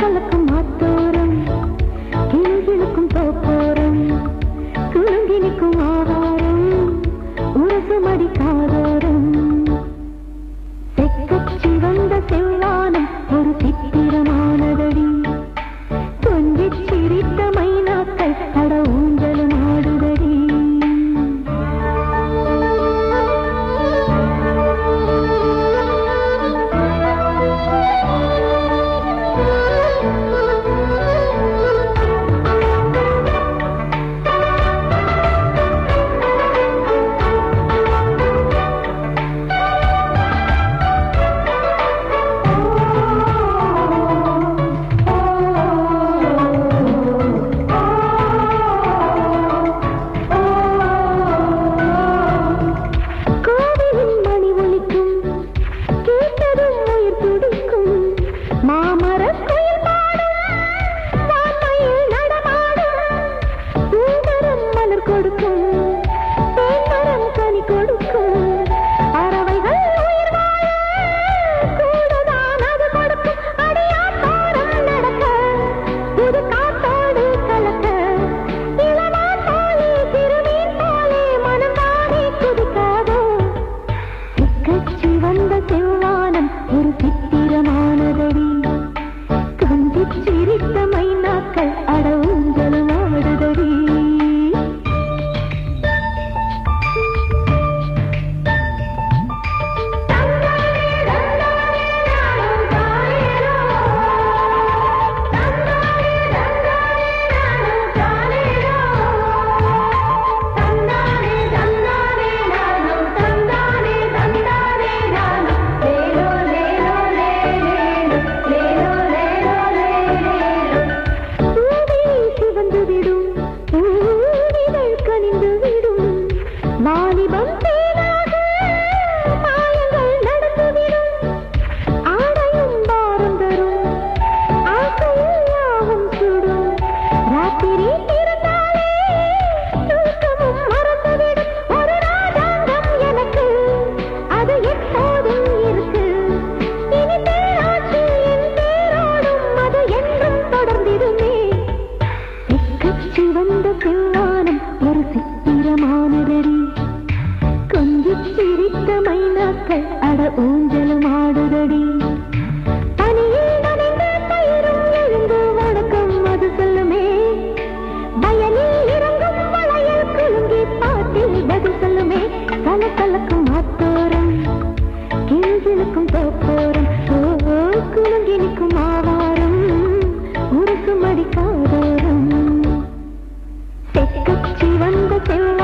कल कमातो அந்த செவ்வானம் ஒரு சித்த Spirit கலக்கும் மாத்தோரம் கிழிக்கும் தோப்போரம் குலுங்கினிக்கும் ஆவாரம் முறுக்கும் அடிக்காதோரம் தெக்கச்சி வந்த செல்வ